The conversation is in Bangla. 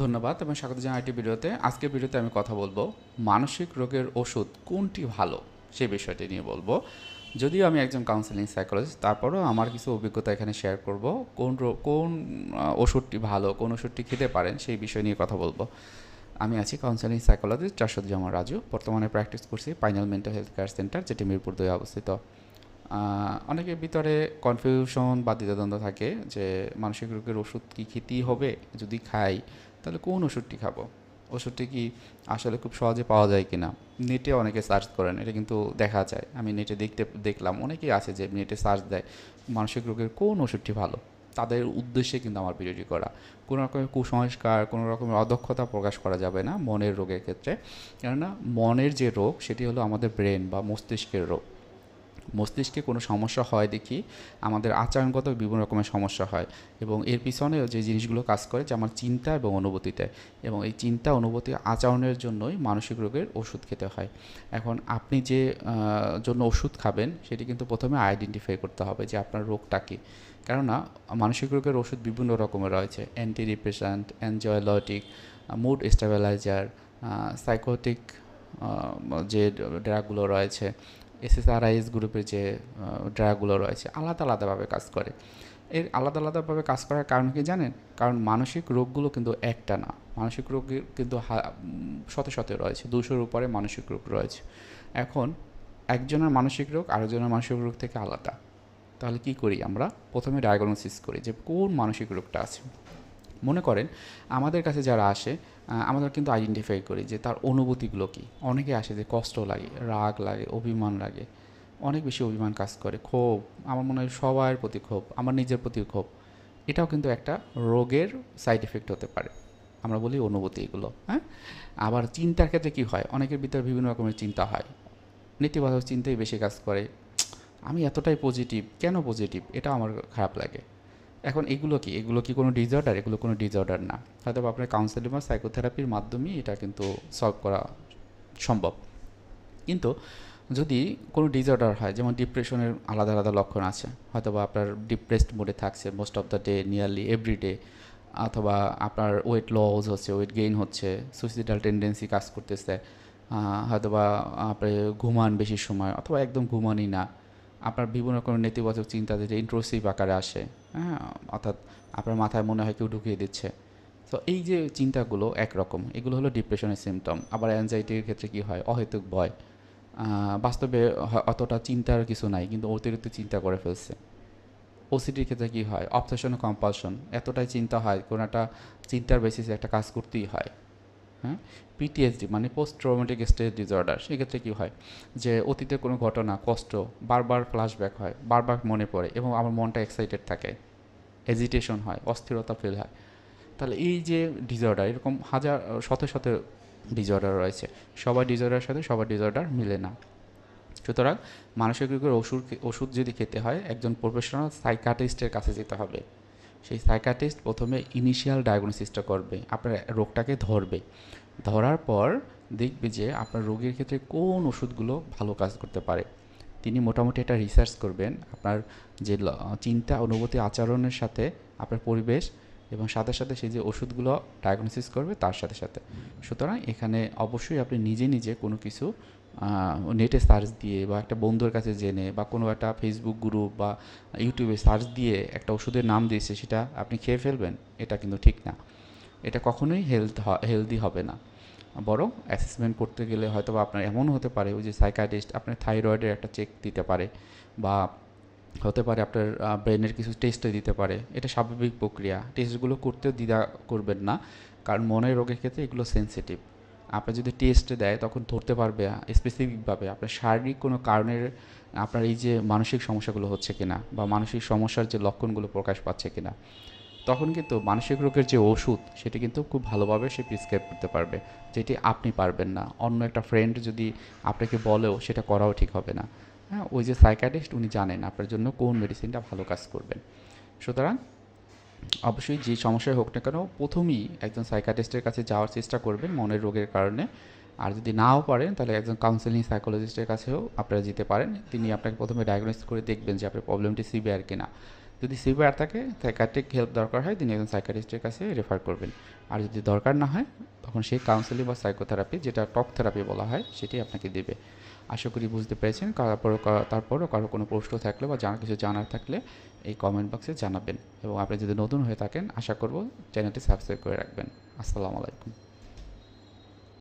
ধন্যবাদ এবং স্বাগত জানাই আইটি ভিডিওতে। আজকের ভিডিওতে আমি কথা বলব, মানসিক রোগের ওষুধ কোনটি ভালো? সেই বিষয়টি নিয়ে বলব। যদিও আমি একজন কাউন্সেলিং সাইকোলজিস্ট তারপরেও আমার কিছু অভিজ্ঞতা এখানে শেয়ার করব। কোন কোন ওষুধটি ভালো, কোন ওষুধটি খেতে পারেন, সেই বিষয় নিয়ে কথা বলব। আমি আছি কাউন্সেলিং সাইকোলজিস্ট জাসুজ্জামান রাজু। বর্তমানে প্র্যাকটিস করছি Pinel mental health care centre যেটি মিরপুর দুই অবস্থিত। আহ, অনেকের ভিতরে কনফিউশন বা দ্বিধাদ্বন্দ্ব থাকে যে মানসিক রোগের ওষুধ কি খেতেই হবে? যদি খাই তাহলে কোন ওষুধটি খাব? ওষুধটি কি আসলে খুব সহজে পাওয়া যায় কিনা? নেটে অনেকে সার্চ করেন এটা কিন্তু দেখা যায়। আমি নেটে দেখতে দেখলাম অনেকেই আছে যে নেটে সার্চ দেয় মানসিক রোগের কোন ওষুধটি ভালো? তাদের উদ্দেশ্যে কিন্তু আমার ভিডিওটি করা। কোনো রকমের কুসংস্কার কোনো রকমের অদক্ষতা প্রকাশ করা যাবে না মনের রোগের ক্ষেত্রে। কেননা মনের যে রোগ সেটি হলো আমাদের ব্রেন বা মস্তিষ্কের রোগ। মস্তিষ্কে কোনো সমস্যা হয় দেখি আমাদের আচরণগত বিভিন্ন রকমের সমস্যা হয় এবং এর পিছনেও যে জিনিসগুলো কাজ করে যে আমার চিন্তা এবং অনুভূতিতে এবং এই চিন্তা, অনুভূতি, আচরণের জন্যই মানসিক রোগের ওষুধ খেতে হয়। এখন আপনি যে জন্য ওষুধ খাবেন সেটি কিন্তু প্রথমে আইডেন্টিফাই করতে হবে যে আপনার রোগটা কী। কেননা মানসিক রোগের ওষুধ বিভিন্ন রকমের রয়েছে। Antidepressant anxiolytic mood stabiliser psychotic যে ড্রাগগুলো রয়েছে এসএসআরআইএস গ্রুপের যে ড্রাগগুলো রয়েছে, আলাদা আলাদাভাবে কাজ করে। এর আলাদা আলাদাভাবে কাজ করার কারণ কি জানেন? কারণ মানসিক রোগগুলো কিন্তু একটা না। মানসিক রোগের কিন্তু শত শত রয়েছে। দুশোর উপরে মানসিক রোগ রয়েছে। এখন একজনের মানসিক রোগ আরেকজনের মানসিক রোগ থেকে আলাদা। তাহলে কি করি আমরা? প্রথমে ডায়াগনোসিস করি যে কোন মানসিক রোগটা আছে। মনে করেন, আমাদের কাছে যারা আসে আমাদের কিন্তু আইডেন্টিফাই করি যে তার অনুভূতিগুলো কী। অনেকে আসে যে কষ্ট লাগে, রাগ লাগে, অভিমান লাগে। অনেক বেশি অভিমান কাজ করে, ক্ষোভ। আমার মনে হয় সবার প্রতি ক্ষোভ, আমার নিজের প্রতি ক্ষোভ। এটাও কিন্তু একটা রোগের সাইড এফেক্ট হতে পারে। আমরা বলি অনুভূতি এগুলো হ্যাঁ? আবার চিন্তার ক্ষেত্রে কী হয়? অনেকের ভিতরে বিভিন্ন রকমের চিন্তা হয়। নেতিবাচক চিন্তাই বেশি কাজ করে। আমি এতটাই পজিটিভ কেন পজিটিভ এটা আমার খারাপ লাগে। এখন এগুলো কি? এগুলো কি কোনো ডিসঅর্ডার এগুলো কোনো ডিসঅর্ডার না। হয়তো আপনার কাউন্সেলিং বা সাইকোথেরাপির মাধ্যমেই এটা কিন্তু সলভ করা সম্ভব। কিন্তু যদি কোনো ডিসঅর্ডার হয়, যেমন ডিপ্রেশনের আলাদা আলাদা লক্ষণ আছে হয়তো বা আপনার ডিপ্রেসড মোডে থাকছে most of the day nearly every day অথবা আপনার ওয়েট লস হচ্ছে ওয়েট গেইন হচ্ছে সুইসাইডাল টেন্ডেন্সি কাজ করতেছে হয়তো বা আপনি ঘুমান বেশি সময়, অথবা একদম ঘুমানই না আপনার বিভিন্ন রকমের নেতিবাচক চিন্তা যেটা ইন্ট্রোসিভ আকারে আসে হ্যাঁ অর্থাৎ আপনার মাথায় মনে হয় কেউ ঢুকিয়ে দিচ্ছে। তো এই যে চিন্তাগুলো একরকম, এগুলো হলো ডিপ্রেশনের সিমটম আবার অ্যাংজাইটির ক্ষেত্রে কি হয়? অহেতুক ভয়। বাস্তবে অতটা চিন্তার কিছু নাই, কিন্তু অতিরিক্ত চিন্তা করে ফেলছে। ওসিডির ক্ষেত্রে কী হয়? অবসেশন কম্পালশন এতটাই চিন্তা হয়, কোনো একটা চিন্তার বেসিসে একটা কাজ করতেই হয়। হ্যাঁ পিটিএসডি মানে পোস্ট ট্রমেটিক স্ট্রেস ডিসঅর্ডার সেক্ষেত্রে কী হয় যে অতীতের কোনো ঘটনা, কষ্ট, বারবার ফ্ল্যাশব্যাক হয়, বারবার মনে পড়ে এবং আমার মনটা এক্সাইটেড থাকে এজিটেশন হয়, অস্থিরতা ফিল হয়। তাহলে এই যে ডিসঅর্ডার এরকম হাজার, শত শত ডিসঅর্ডার রয়েছে। সবার ডিসঅর্ডারের সাথে সবার ডিসঅর্ডার মিলে না। সুতরাং মানসিক রোগের ওষুধ ওষুধ যদি খেতে হয়, একজন প্রফেশনাল সাইকাটিস্টের কাছে যেতে হবে। সেই সাইকাটিস্ট প্রথমে ইনিশিয়াল ডায়াগনোসিসটা করবে, আপনার রোগটাকে ধরবে। ধরার পর দেখবে যে আপনার রোগীর ক্ষেত্রে কোন ওষুধগুলো ভালো কাজ করতে পারে। তিনি মোটামুটি একটা রিসার্চ করবেন, আপনার যে চিন্তা, অনুভূতি, আচরণের সাথে আপনার পরিবেশ এবং সাথে সাথে সেই যে ওষুধগুলো ডায়াগনোসিস করবে তার সাথে সাথে। সুতরাং এখানে অবশ্যই আপনি নিজে নিজে কোনো কিছু নেটে সার্চ দিয়ে বা একটা বন্ধুর কাছে জেনে বা কোনো একটা ফেসবুক গ্রুপ বা ইউটিউবে সার্চ দিয়ে একটা ওষুধের নাম দিয়েছে সেটা আপনি খেয়ে ফেলবেন, এটা কিন্তু ঠিক না। এটা কখনোই হেলথ হেলদি হবে না। বরং অ্যাসেসমেন্ট করতে গেলে হয়তো বা আপনার এমন হতে পারে, ওই যে সাইকাটিস্ট আপনার থাইরয়েডের একটা চেক দিতে পারে বা হতে পারে আপনার ব্রেনের কিছু টেস্টও দিতে পারে। এটা স্বাভাবিক প্রক্রিয়া। টেস্টগুলো করতেও দ্বিধা করবেন না, কারণ মনের রোগের ক্ষেত্রে এগুলো সেনসিটিভ আপনার যদি টেস্ট দেয়, তখন ধরতে পারবে স্পেসিফিকভাবে আপনার শারীরিক কোনো কারণের, আপনার এই যে মানসিক সমস্যাগুলো হচ্ছে কিনা, বা মানসিক সমস্যার যে লক্ষণগুলো প্রকাশ পাচ্ছে কিনা, তখন কিন্তু মানসিক রোগের যে ওষুধ, সেটি কিন্তু খুব ভালোভাবে সে প্রিসক্রাইব করতে পারবে, যেটি আপনি পারবেন না। অন্য একটা ফ্রেন্ড যদি আপনাকে বলেও, সেটা করাও ঠিক হবে না। হ্যাঁ ওই যে সাইকাটিস্ট উনি জানেন আপনার জন্য কোন মেডিসিনটা ভালো কাজ করবেন। সুতরাং অবশ্যই যে সমস্যায় হোক না কেন প্রথমেই একজন সাইকাটিস্টের কাছে যাওয়ার চেষ্টা করবেন মনের রোগের কারণে। আর যদি নাও পারেন তাহলে একজন কাউন্সেলিং সাইকোলজিস্টের কাছেও আপনারা যেতে পারেন। তিনি আপনাকে প্রথমে ডায়াগনোস করে দেখবেন যে আপনার প্রবলেমটি সিভিয়ার কিনা। যদি সিভিআর থাকে সাইকাট্রিক হেল্প দরকার হয়, তিনি একজন সাইকাটিস্টের কাছে রেফার করবেন। আর যদি দরকার না হয়, তখন সেই কাউন্সেলিং বা সাইকোথেরাপি যেটা টক থেরাপি বলা হয়, সেটি আপনাকে দেবে। আশা করি বুঝতে পেরেছেন। তারপরও তারপরও কারও কোনো প্রশ্ন থাকলে বা জানা, কিছু জানার থাকলে এই কমেন্ট বক্সে জানাবেন। এবং আপনি যদি নতুন হয়ে থাকেন, আশা করব চ্যানেলটি সাবস্ক্রাইব করে রাখবেন। আসসালামু আলাইকুম।